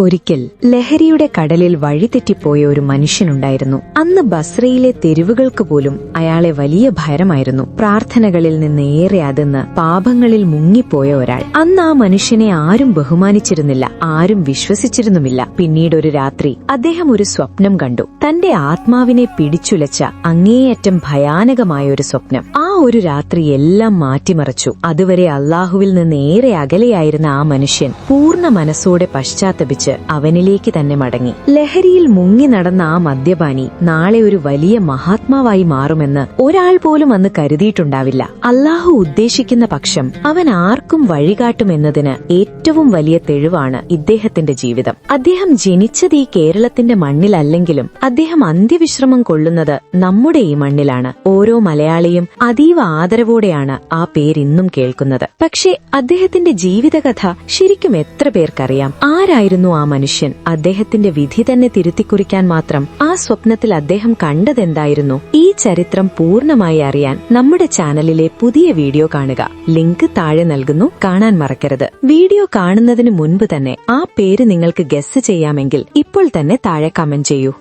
ഒരിക്കൽ ലഹരിയുടെ കടലിൽ വഴിതെറ്റിപ്പോയ ഒരു മനുഷ്യനുണ്ടായിരുന്നു. അന്ന് ബസ്രയിലെ തെരുവുകൾക്ക് പോലും അയാളെ വലിയ ഭയമായിരുന്നു. പ്രാർത്ഥനകളിൽ നിന്ന് ഏറെ അതെന്ന് പാപങ്ങളിൽ മുങ്ങിപ്പോയ ഒരാൾ. അന്ന് ആ മനുഷ്യനെ ആരും ബഹുമാനിച്ചിരുന്നില്ല ആരും വിശ്വസിച്ചിരുന്നുമില്ല. പിന്നീട് ഒരു രാത്രി അദ്ദേഹം ഒരു സ്വപ്നം കണ്ടു. തന്റെ ആത്മാവിനെ പിടിച്ചുലച്ച അങ്ങേയറ്റം ഭയാനകമായ ഒരു സ്വപ്നം. ആ ഒരു രാത്രി എല്ലാം മാറ്റിമറിച്ചു. അതുവരെ അള്ളാഹുവിൽ നിന്ന് ഏറെ അകലെയായിരുന്ന ആ മനുഷ്യൻ പൂർണ മനസ്സോടെ പശ്ചാത്തപിച്ച് അവനിലേക്ക് തന്നെ മടങ്ങി. ലഹരിയിൽ മുങ്ങി നടന്ന ആ മദ്യപാനി നാളെ ഒരു വലിയ മഹാത്മാവായി മാറുമെന്ന് ഒരാൾ പോലും അന്ന് കരുതിയിട്ടുണ്ടാവില്ല. അള്ളാഹു ഉദ്ദേശിക്കുന്ന പക്ഷം അവൻ ആർക്കും വഴികാട്ടുമെന്നതിന് ഏറ്റവും വലിയ തെളിവാണ് ഇദ്ദേഹത്തിന്റെ ജീവിതം. അദ്ദേഹം ജനിച്ചത് ഈ കേരളത്തിന്റെ മണ്ണിലല്ലെങ്കിലും അദ്ദേഹം അന്ത്യവിശ്രമം കൊള്ളുന്നത് നമ്മുടെ ഈ മണ്ണിലാണ്. ഓരോ മലയാളിയും അതീവ ആദരവോടെയാണ് ആ പേരിന്നും കേൾക്കുന്നത്. പക്ഷേ അദ്ദേഹത്തിന്റെ ജീവിതകഥ ശരിക്കും എത്ര പേർക്കറിയാം? ആരായിരുന്നു ആ മനുഷ്യൻ? അദ്ദേഹത്തിന്റെ വിധി തന്നെ തിരുത്തിക്കുറിക്കാൻ മാത്രം ആ സ്വപ്നത്തിൽ അദ്ദേഹം കണ്ടതെന്തായിരുന്നു? ഈ ചരിത്രം പൂർണമായി അറിയാൻ നമ്മുടെ ചാനലിലെ പുതിയ വീഡിയോ കാണുക. ലിങ്ക് താഴെ നൽകുന്നു. കാണാൻ മറക്കരുത്. വീഡിയോ കാണുന്നതിന് മുൻപ് തന്നെ ആ പേര് നിങ്ങൾക്ക് ഗസ് ചെയ്യാമെങ്കിൽ ഇപ്പോൾ തന്നെ താഴെ കമന്റ് ചെയ്യൂ.